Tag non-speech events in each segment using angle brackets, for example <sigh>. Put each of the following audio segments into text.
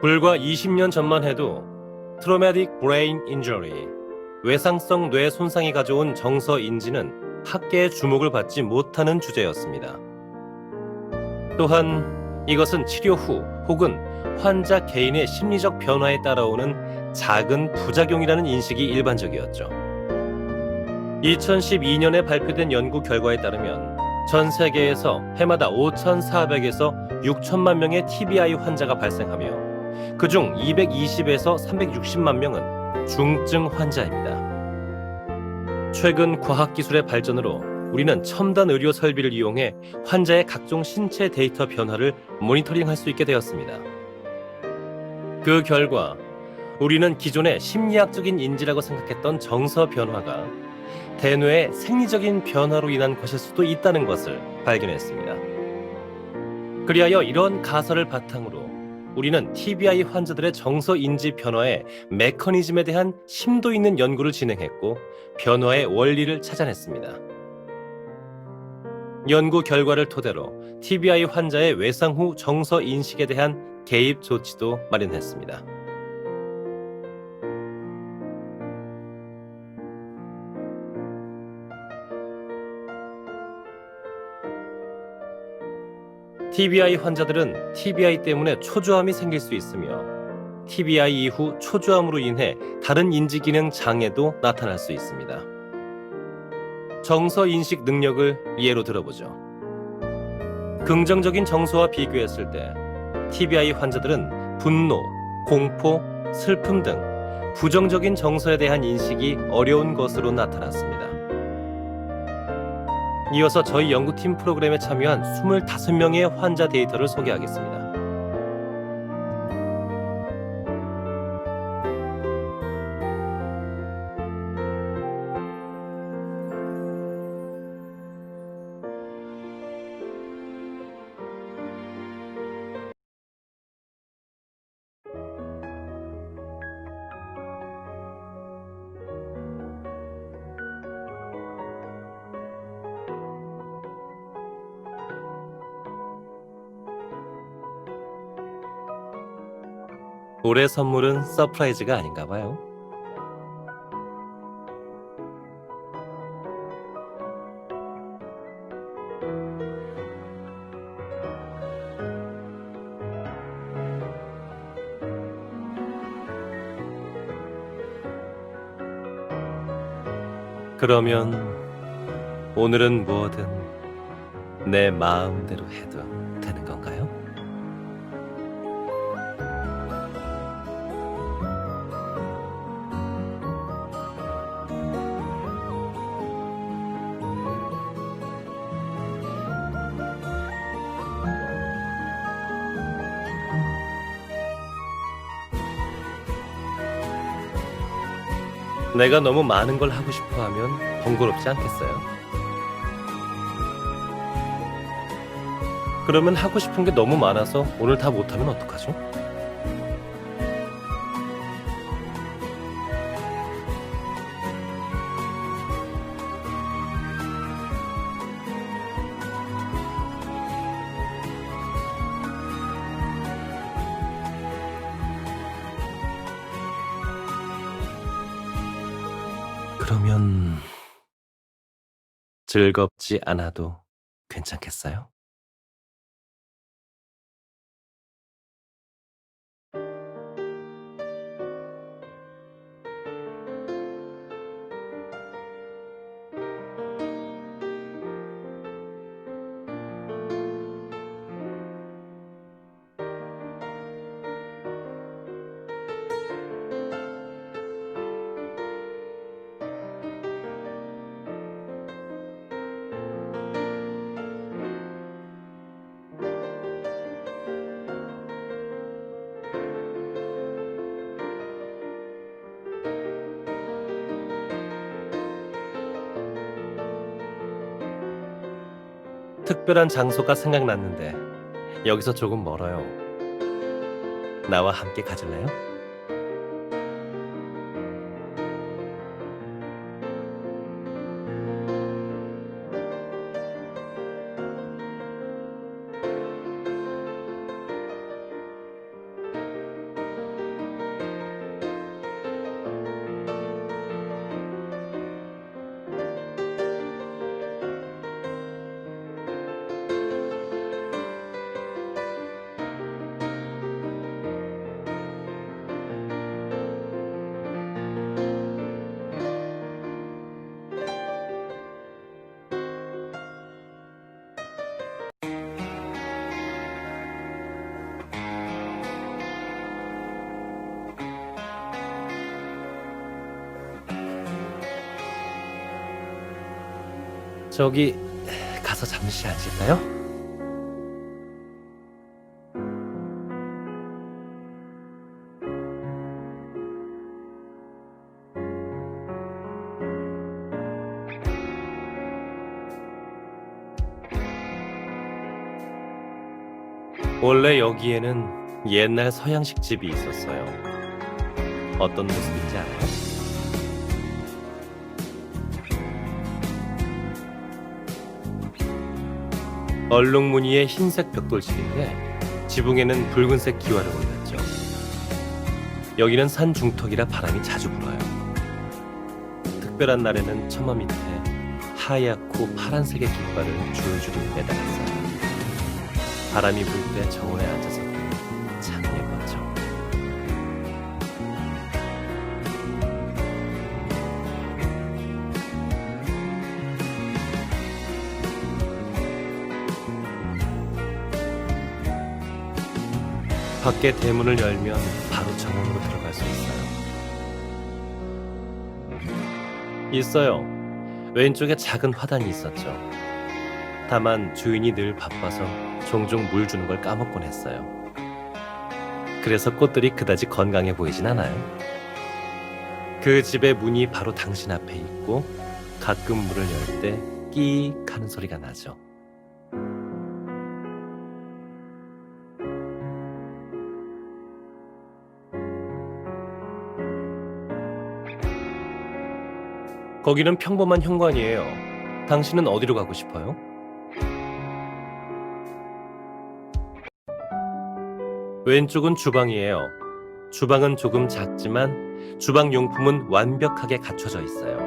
불과 20년 전만 해도 트로마틱 브레인 인저리, 외상성 뇌 손상이 가져온 정서 인지는 학계의 주목을 받지 못하는 주제였습니다. 또한 이것은 치료 후 혹은 환자 개인의 심리적 변화에 따라오는 작은 부작용이라는 인식이 일반적이었죠. 2012년에 발표된 연구 결과에 따르면 전 세계에서 해마다 5,400에서 6천만 명의 TBI 환자가 발생하며 그중 220에서 360만 명은 중증 환자입니다. 최근 과학기술의 발전으로 우리는 첨단 의료 설비를 이용해 환자의 각종 신체 데이터 변화를 모니터링할 수 있게 되었습니다. 그 결과 우리는 기존의 심리학적인 인지라고 생각했던 정서 변화가 대뇌의 생리적인 변화로 인한 것일 수도 있다는 것을 발견했습니다. 그리하여 이런 가설을 바탕으로 우리는 TBI 환자들의 정서 인지 변화의 메커니즘에 대한 심도 있는 연구를 진행했고 변화의 원리를 찾아냈습니다. 연구 결과를 토대로 TBI 환자의 외상 후 정서 인식에 대한 개입 조치도 마련했습니다. TBI 환자들은 TBI 때문에 초조함이 생길 수 있으며 TBI 이후 초조함으로 인해 다른 인지 기능 장애도 나타날 수 있습니다. 정서 인식 능력을 예로 들어보죠. 긍정적인 정서와 비교했을 때 TBI 환자들은 분노, 공포, 슬픔 등 부정적인 정서에 대한 인식이 어려운 것으로 나타났습니다. 이어서 저희 연구팀 프로그램에 참여한 25명의 환자 데이터를 소개하겠습니다. 올해 선물은 서프라이즈가 아닌가 봐요. 그러면 오늘은 뭐든 내 마음대로 해도 되는 건가요? 내가 너무 많은 걸 하고 싶어 하면 번거롭지 않겠어요? 그러면 하고 싶은 게 너무 많아서 오늘 다 못하면 어떡하죠? 그러면 즐겁지 않아도 괜찮겠어요? 특별한 장소가 생각났는데 여기서 조금 멀어요. 나와 함께 가질래요? 저기 가서 잠시 앉을까요? 원래 여기에는 옛날 서양식 집이 있었어요. 어떤 모습인지 알아요? 얼룩 무늬의 흰색 벽돌집인데 지붕에는 붉은색 기와를 올렸죠. 여기는 산 중턱이라 바람이 자주 불어요. 특별한 날에는 처마 밑에 하얗고 파란색의 깃발을 줄줄이 매달았어요. 바람이 불 때 정원에 앉아서 밖에 대문을 열면 바로 정원으로 들어갈 수 있어요. 있어요. 왼쪽에 작은 화단이 있었죠. 다만 주인이 늘 바빠서 종종 물 주는 걸 까먹곤 했어요. 그래서 꽃들이 그다지 건강해 보이진 않아요. 그 집의 문이 바로 당신 앞에 있고 가끔 문을 열 때 끼익 하는 소리가 나죠. 거기는 평범한 현관이에요. 당신은 어디로 가고 싶어요? 왼쪽은 주방이에요. 주방은 조금 작지만 주방 용품은 완벽하게 갖춰져 있어요.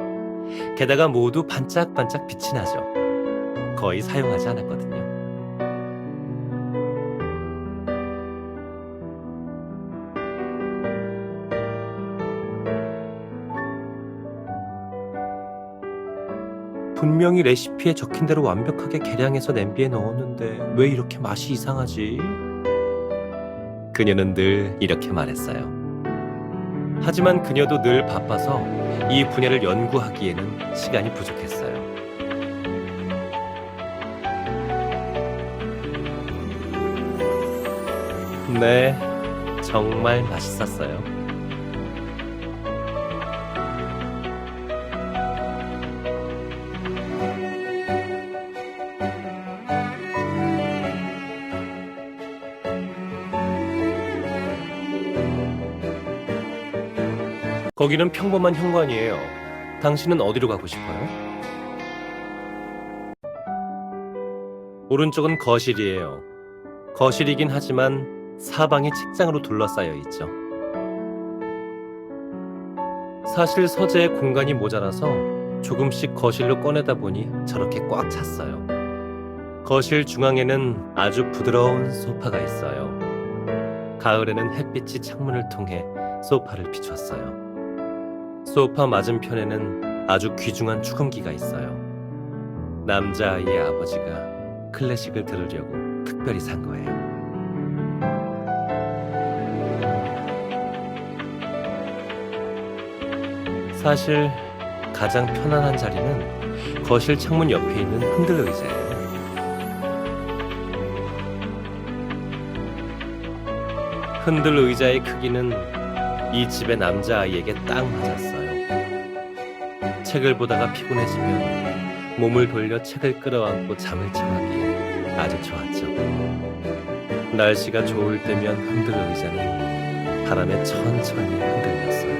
게다가 모두 반짝반짝 빛이 나죠. 거의 사용하지 않았거든요. 분명히 레시피에 적힌 대로 완벽하게 계량해서 냄비에 넣었는데 왜 이렇게 맛이 이상하지? 그녀는 늘 이렇게 말했어요. 하지만 그녀도 늘 바빠서 이 분야를 연구하기에는 시간이 부족했어요. 네, 정말 맛있었어요. 거기는 평범한 현관이에요. 당신은 어디로 가고 싶어요? 오른쪽은 거실이에요. 거실이긴 하지만 사방이 책장으로 둘러싸여 있죠. 사실 서재에 공간이 모자라서 조금씩 거실로 꺼내다 보니 저렇게 꽉 찼어요. 거실 중앙에는 아주 부드러운 소파가 있어요. 가을에는 햇빛이 창문을 통해 소파를 비췄어요. 소파 맞은편에는 아주 귀중한 축음기가 있어요. 남자아이의 아버지가 클래식을 들으려고 특별히 산 거예요. 사실 가장 편안한 자리는 거실 창문 옆에 있는 흔들 의자예요. 흔들 의자의 크기는 이 집의 남자아이에게 딱 맞았어요. 책을 보다가 피곤해지면 몸을 돌려 책을 끌어안고 잠을 청하기에 아주 좋았죠. 날씨가 좋을 때면 흔들 의자는 바람에 천천히 흔들렸어요.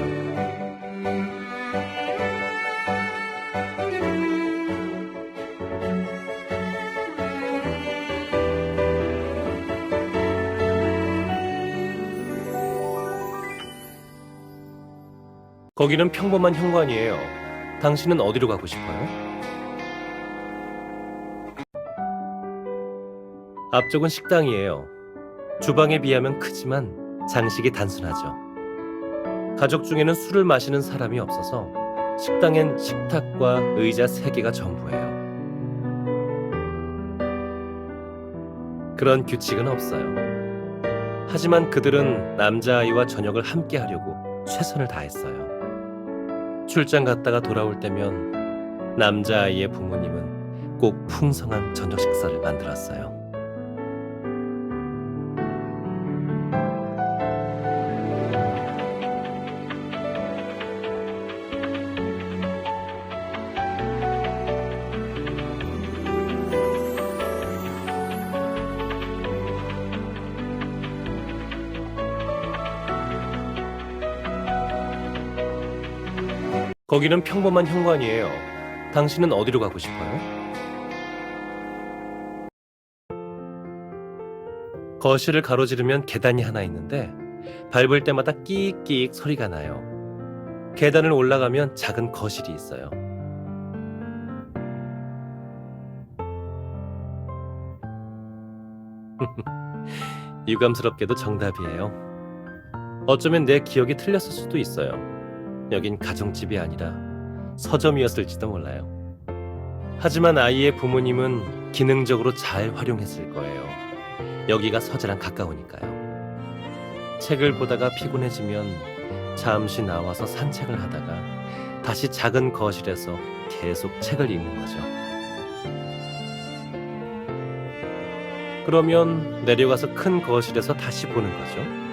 거기는 평범한 현관이에요. 당신은 어디로 가고 싶어요? 앞쪽은 식당이에요. 주방에 비하면 크지만 장식이 단순하죠. 가족 중에는 술을 마시는 사람이 없어서 식당엔 식탁과 의자 3개가 전부예요. 그런 규칙은 없어요. 하지만 그들은 남자아이와 저녁을 함께 하려고 최선을 다했어요. 출장 갔다가 돌아올 때면 남자아이의 부모님은 꼭 풍성한 저녁 식사를 만들었어요. 거기는 평범한 현관이에요. 당신은 어디로 가고 싶어요? 거실을 가로지르면 계단이 하나 있는데 밟을 때마다 끼익끼익 소리가 나요. 계단을 올라가면 작은 거실이 있어요. <laughs> 유감스럽게도 정답이에요. 어쩌면 내 기억이 틀렸을 수도 있어요. 여긴 가정집이 아니라 서점이었을지도 몰라요. 하지만 아이의 부모님은 기능적으로 잘 활용했을 거예요. 여기가 서재랑 가까우니까요. 책을 보다가 피곤해지면 잠시 나와서 산책을 하다가 다시 작은 거실에서 계속 책을 읽는 거죠. 그러면 내려가서 큰 거실에서 다시 보는 거죠.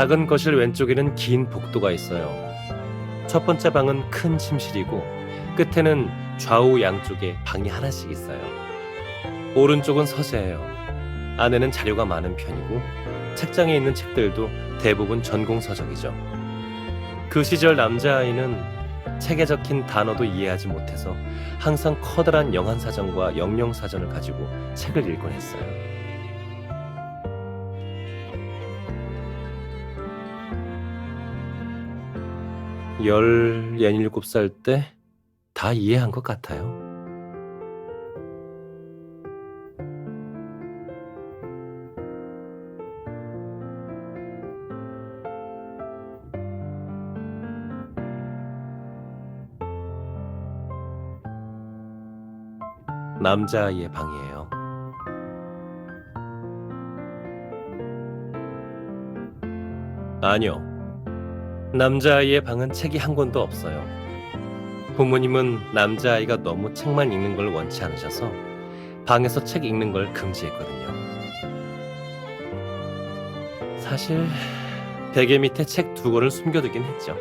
작은 거실 왼쪽에는 긴 복도가 있어요. 첫 번째 방은 큰 침실이고 끝에는 좌우 양쪽에 방이 하나씩 있어요. 오른쪽은 서재예요. 안에는 자료가 많은 편이고 책장에 있는 책들도 대부분 전공 서적이죠. 그 시절 남자아이는 책에 적힌 단어도 이해하지 못해서 항상 커다란 영한사전과 영영사전을 가지고 책을 읽곤 했어요. 열일곱 살 때 다 이해한 것 같아요. 남자아이의 방이에요. 아니요. 남자아이의 방은 책이 한 권도 없어요. 부모님은 남자아이가 너무 책만 읽는 걸 원치 않으셔서 방에서 책 읽는 걸 금지했거든요. 사실 베개 밑에 책 두 권을 숨겨두긴 했죠.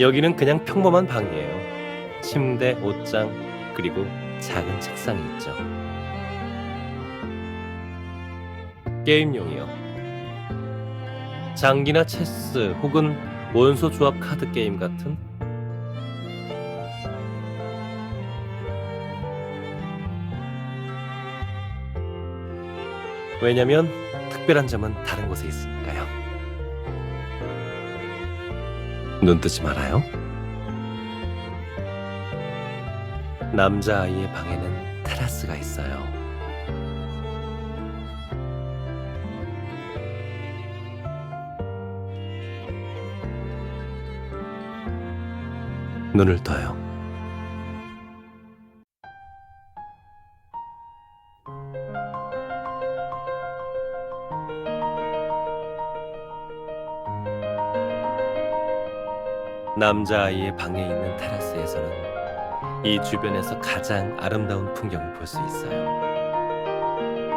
여기는 그냥 평범한 방이에요. 침대, 옷장, 그리고 작은 책상이 있죠. 게임용이요. 장기나 체스 혹은 원소 조합 카드 게임 같은 왜냐면 특별한 점은 다른 곳에 있으니까요. 눈 뜨지 말아요. 남자아이의 방에는 테라스가 있어요. 눈을 떠요. 남자아이의 방에 있는 테라스에서는 이 주변에서 가장 아름다운 풍경을 볼 수 있어요.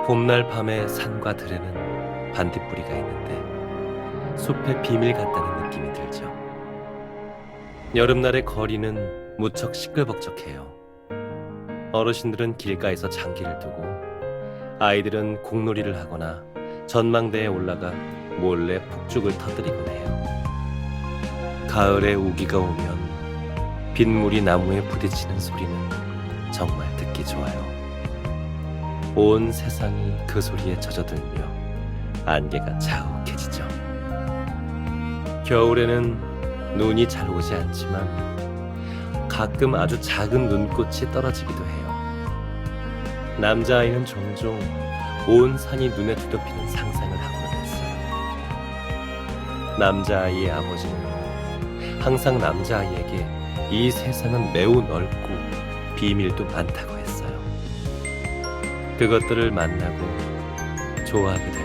봄날 밤의 산과 들에는 반딧불이가 있는데 숲의 비밀 같다는 느낌이 들죠. 여름날의 거리는 무척 시끌벅적해요. 어르신들은 길가에서 장기를 두고 아이들은 공놀이를 하거나 전망대에 올라가 몰래 폭죽을 터뜨리곤 해요. 가을에 우기가 오면 빗물이 나무에 부딪히는 소리는 정말 듣기 좋아요. 온 세상이 그 소리에 젖어들며 안개가 자욱해지죠. 겨울에는 눈이 잘 오지 않지만 가끔 아주 작은 눈꽃이 떨어지기도 해요. 남자아이는 종종 온 산이 눈에 뒤덮이는 상상을 하고는 했어요. 남자아이의 아버지는 항상 남자아이에게 이 세상은 매우 넓고 비밀도 많다고 했어요. 그것들을 만나고 좋아하게 했어요.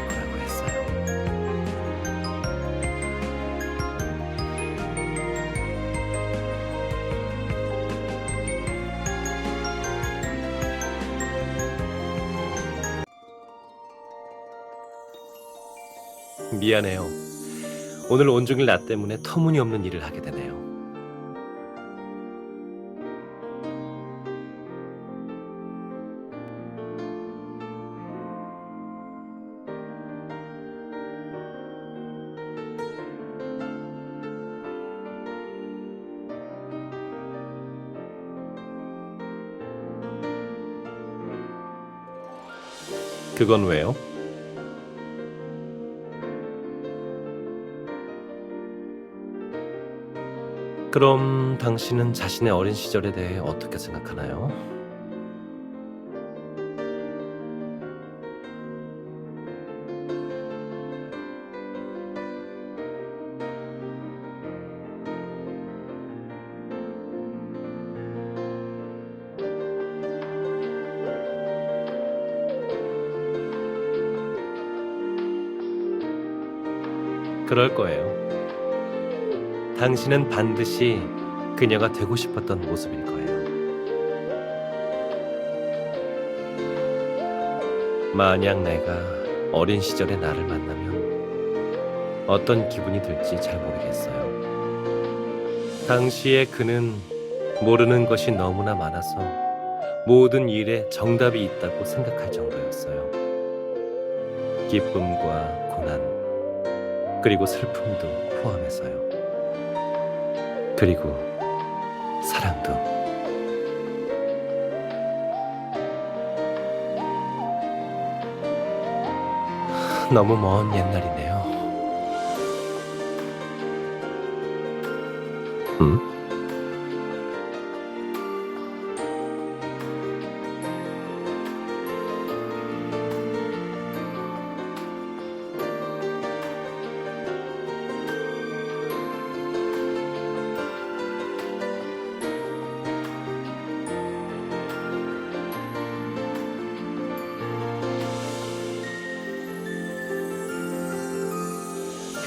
미안해요. 오늘 온종일 나 때문에 터무니없는 일을 하게 되네요. 그건 왜요? 그럼 당신은 자신의 어린 시절에 대해 어떻게 생각하나요? 그럴 거예요. 당신은 반드시 그녀가 되고 싶었던 모습일 거예요. 만약 내가 어린 시절의 나를 만나면 어떤 기분이 들지 잘 모르겠어요. 당시에 그는 모르는 것이 너무나 많아서 모든 일에 정답이 있다고 생각할 정도였어요. 기쁨과 고난, 그리고 슬픔도 포함해서요. 그리고 사랑도. 너무 먼 옛날이네요. 음?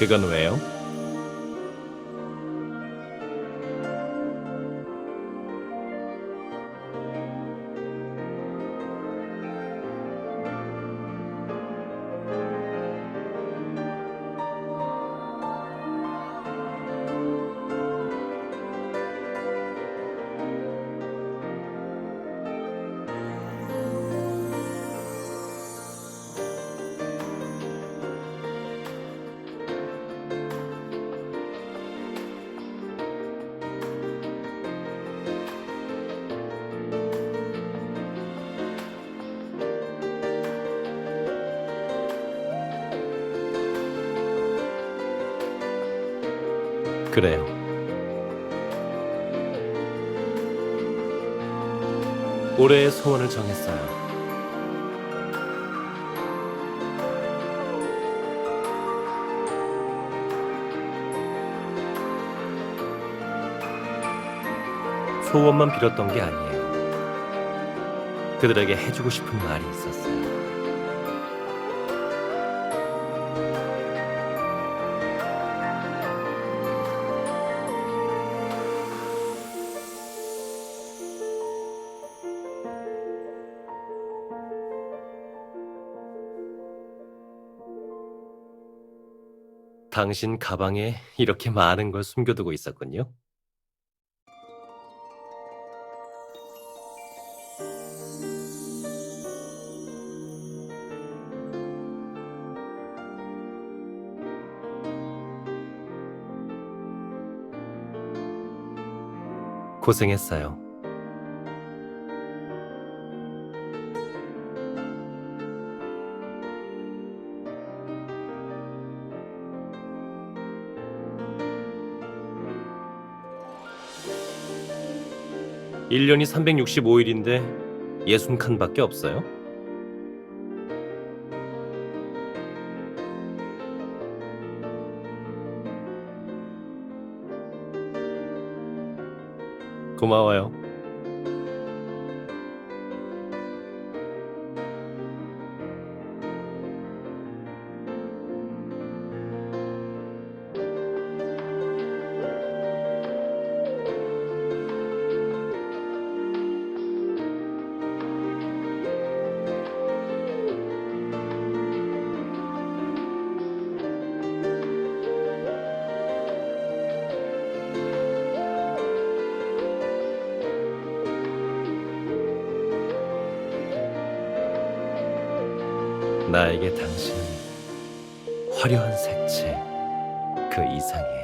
그건 왜요? 그래요. 올해의 소원을 정했어요. 소원만 빌었던 게 아니에요. 그들에게 해주고 싶은 말이 있었어요. 당신 가방에 이렇게 많은 걸 숨겨두고 있었군요. 고생했어요. 일년이 365일인데 60칸밖에 없어요? 고마워요. 나에게 당신은 화려한 색채 그 이상이야.